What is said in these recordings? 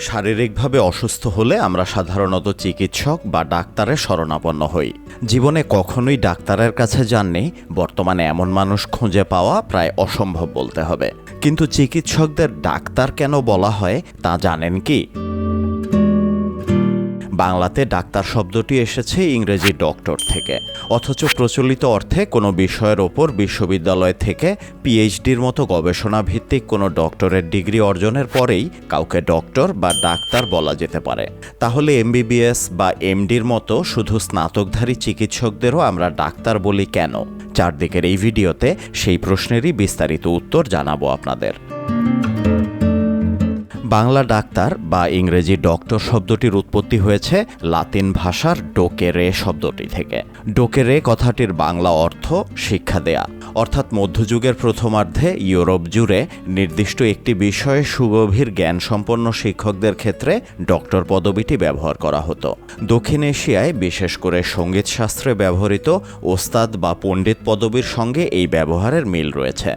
শারীরিকভাবে অসুস্থ হলে আমরা সাধারণত চিকিৎসক বা ডাক্তারের শরণাপন্ন হই। জীবনে কখনোই ডাক্তারের কাছে যাননি, বর্তমানে এমন মানুষ খুঁজে পাওয়া প্রায় অসম্ভব বলতে হবে। কিন্তু চিকিৎসকদের ডাক্তার কেন বলা হয় তা জানেন কি? বাংলাতে ডাক্তার শব্দটি এসেছে ইংরেজি ডক্টর থেকে। অথচ প্রচলিত অর্থে কোনো বিষয়ের ওপর বিশ্ববিদ্যালয় থেকে পিএইচডির মতো গবেষণা ভিত্তিক কোনো ডক্টরের ডিগ্রি অর্জনের পরেই কাউকে ডক্টর বা ডাক্তার বলা যেতে পারে। তাহলে এমবিবিএস বা এমডির মতো শুধু স্নাতকধারী চিকিৎসকদেরও আমরা ডাক্তার বলি কেন? চারদিকের এই ভিডিওতে সেই প্রশ্নেরই বিস্তারিত উত্তর জানাব আপনাদের। বাংলা ডাক্তার বা ইংরেজি ডক্টর শব্দটির উৎপত্তি হয়েছে লাতিন ভাষার ডোকেরে শব্দটি থেকে। ডোকেরে কথাটির বাংলা অর্থ শিক্ষা দেয়া। অর্থাৎ মধ্যযুগের প্রথমার্ধে ইউরোপ জুড়ে নির্দিষ্ট একটি বিষয়ে সুগভীর জ্ঞান সম্পন্ন শিক্ষকদের ক্ষেত্রে ডক্টর পদবিটি ব্যবহার করা হতো। দক্ষিণ এশিয়ায় বিশেষ করে সংগীত শাস্ত্রে ব্যবহৃত ওস্তাদ বা পণ্ডিত পদবীর সঙ্গে এই ব্যবহারের মিল রয়েছে।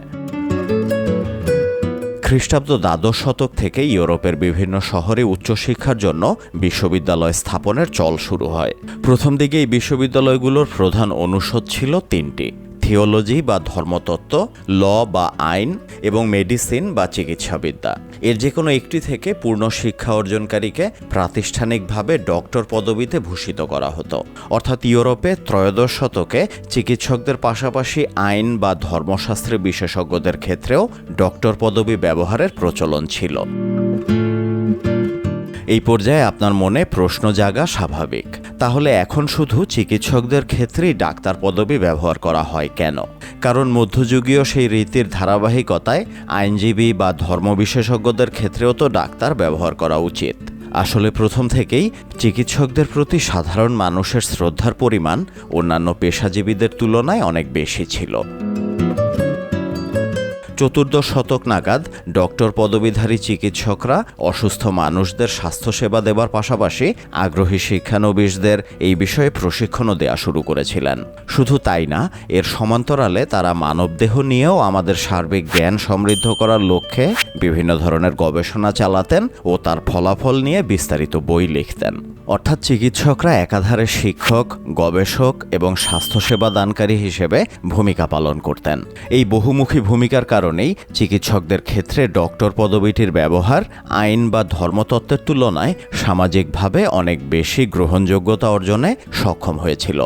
খ্রিস্টাব্দ দ্বাদশ শতক থেকে ইউরোপের বিভিন্ন শহরে উচ্চশিক্ষার জন্য বিশ্ববিদ্যালয় স্থাপনের চল শুরু হয়। প্রথম দিকে এই বিশ্ববিদ্যালয়গুলোর প্রধান অনুষদ ছিল তিনটি। থিওলজি বা ধর্মতত্ত্ব, ল বা আইন এবং মেডিসিন বা চিকিৎসাবিদ্যা। এর যে কোনো একটি থেকে পূর্ণ শিক্ষা অর্জনকারীকে প্রাতিষ্ঠানিকভাবে ডক্টর পদবিতে ভূষিত করা হতো। অর্থাৎ ইউরোপে ত্রয়োদশ শতকে চিকিৎসকদের পাশাপাশি আইন বা ধর্মশাস্ত্রে বিশেষজ্ঞদের ক্ষেত্রেও ডক্টর পদবি ব্যবহারের প্রচলন ছিল। এই পর্যায়ে আপনার মনে প্রশ্ন জাগা স্বাভাবিক। তাহলে এখন শুধু চিকিৎসকদের ক্ষেত্রেই ডাক্তার পদবি ব্যবহার করা হয় কেন? কারণ মধ্যযুগীয় সেই রীতির ধারাবাহিকতায় আইনজীবী বা ধর্ম বিশেষজ্ঞদের ক্ষেত্রেও তো ডাক্তার ব্যবহার করা উচিত। আসলে প্রথম থেকেই চিকিৎসকদের প্রতি সাধারণ মানুষের শ্রদ্ধার পরিমাণ অন্যান্য পেশাজীবীদের তুলনায় অনেক বেশি ছিল। চতুর্দশ শতক নাগাদ ডক্টর পদবীধারী চিকিৎসকরা অসুস্থ মানুষদের স্বাস্থ্যসেবা দেবার পাশাপাশি আগ্রহী শিক্ষানবিশদের এই বিষয়ে প্রশিক্ষণও দেওয়া শুরু করেছিলেন। শুধু তাই না, এর সমান্তরালে তারা মানবদেহ নিয়েও আমাদের সার্বিক জ্ঞান সমৃদ্ধ করার লক্ষ্যে বিভিন্ন ধরনের গবেষণা চালাতেন ও তার ফলাফল নিয়ে বিস্তারিত বই লিখতেন। অর্থাৎ চিকিৎসকরা একাধারে শিক্ষক, গবেষক এবং স্বাস্থ্যসেবা দানকারী হিসেবে ভূমিকা পালন করতেন। এই বহুমুখী ভূমিকার কারণেই চিকিৎসকদের ক্ষেত্রে ডক্টর পদবীটির ব্যবহার, আইন বা ধর্মতত্ত্বের তুলনায় সামাজিকভাবে অনেক বেশি গ্রহণযোগ্যতা অর্জনে সক্ষম হয়েছিল।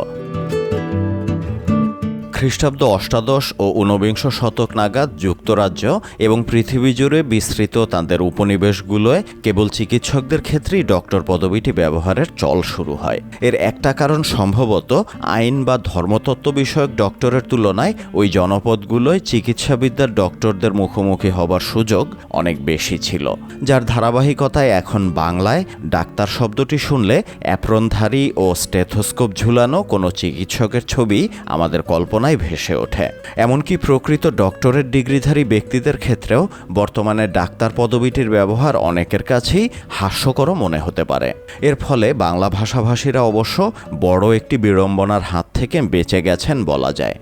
খ্রিস্টাব্দ অষ্টাদশ ও ঊনবিংশ শতক নাগাদ যুক্তরাজ্য এবং পৃথিবী জুড়ে বিস্তৃত তাদের উপনিবেশগুলোয় কেবল চিকিৎসকদের ক্ষেত্রেই ডক্টর পদবিটি ব্যবহারের চল শুরু হয়। এর একটা কারণ সম্ভবত আইন বা ধর্মতত্ত্ব বিষয়ক ডক্টরের তুলনায় ওই জনপদগুলোয় চিকিৎসাবিদ্যার ডক্টরদের মুখোমুখি হবার সুযোগ অনেক বেশি ছিল। যার ধারাবাহিকতায় এখন বাংলায় ডাক্তার শব্দটি শুনলে অ্যাপ্রনধারী ও স্টেথোস্কোপ ঝুলানো কোনো চিকিৎসকের ছবি আমাদের কল্পনা কল্পনায় ভেসে ওঠে। এমনকি প্রকৃত ডক্টরেট ডিগ্রিধারী ব্যক্তিদের ক্ষেত্রেও বর্তমানে ডাক্তার পদবীটির ব্যবহার অনেকের কাছেই হাস্যকর মনে হতে পারে। এর ফলে বাংলা ভাষাভাষীরা অবশ্য বড় একটি বিড়ম্বনার হাত থেকে বেঁচে গেছেন বলা যায়।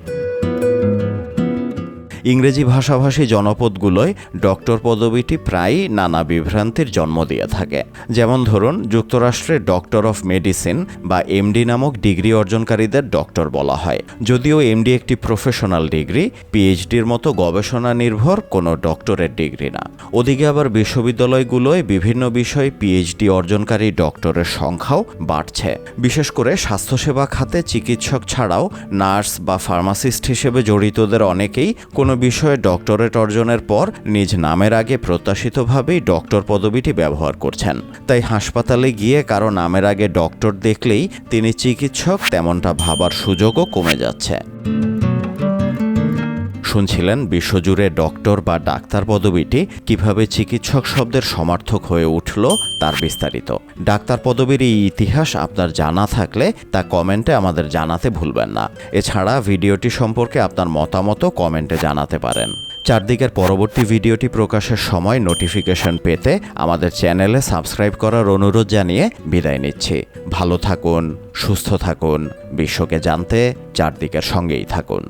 ইংরেজি ভাষাভাষী জনপদগুলোয় ডক্টর পদবিটি প্রায়ই নানা বিভ্রান্তির জন্ম দিয়ে থাকে। যেমন ধরুন, যুক্তরাষ্ট্রে ডক্টর অফ মেডিসিন বা এমডি নামক ডিগ্রি অর্জনকারীদের ডক্টর বলা হয়। যদিও এমডি একটি প্রফেশনাল ডিগ্রি, পিএইচডির মতো গবেষণা নির্ভর কোনো ডক্টরের ডিগ্রি না। ওদিকে আবার বিশ্ববিদ্যালয়গুলোয় বিভিন্ন বিষয়ে পিএইচডি অর্জনকারী ডক্টরের সংখ্যাও বাড়ছে। বিশেষ করে স্বাস্থ্যসেবা খাতে চিকিৎসক ছাড়াও নার্স বা ফার্মাসিস্ট হিসেবে জড়িতদের অনেকেই কোনো কোনো বিষয়ে ডক্টরেট অর্জনের পর নিজ নামের আগে প্রত্যাশিতভাবেই ডক্টর পদবিটি ব্যবহার করছেন। তাই হাসপাতালে গিয়ে কারও নামের আগে ডক্টর দেখলেই তিনি চিকিৎসক তেমনটা ভাবার সুযোগও কমে যাচ্ছে। শুনছিলেন বিশ্বজুড়ে ডক্টর বা ডাক্তার পদবিটি কীভাবে চিকিৎসক শব্দের সমার্থক হয়ে উঠল তার বিস্তারিত। ডাক্তার পদবীর এই ইতিহাস আপনার জানা থাকলে তা কমেন্টে আমাদের জানাতে ভুলবেন না। এছাড়া ভিডিওটি সম্পর্কে আপনার মতামত কমেন্টে জানাতে পারেন। চারদিকের পরবর্তী ভিডিওটি প্রকাশের সময় নোটিফিকেশন পেতে আমাদের চ্যানেলে সাবস্ক্রাইব করার অনুরোধ জানিয়ে বিদায় নিচ্ছি। ভালো থাকুন, সুস্থ থাকুন, বিশ্বকে জানতে চারদিকের সঙ্গেই থাকুন।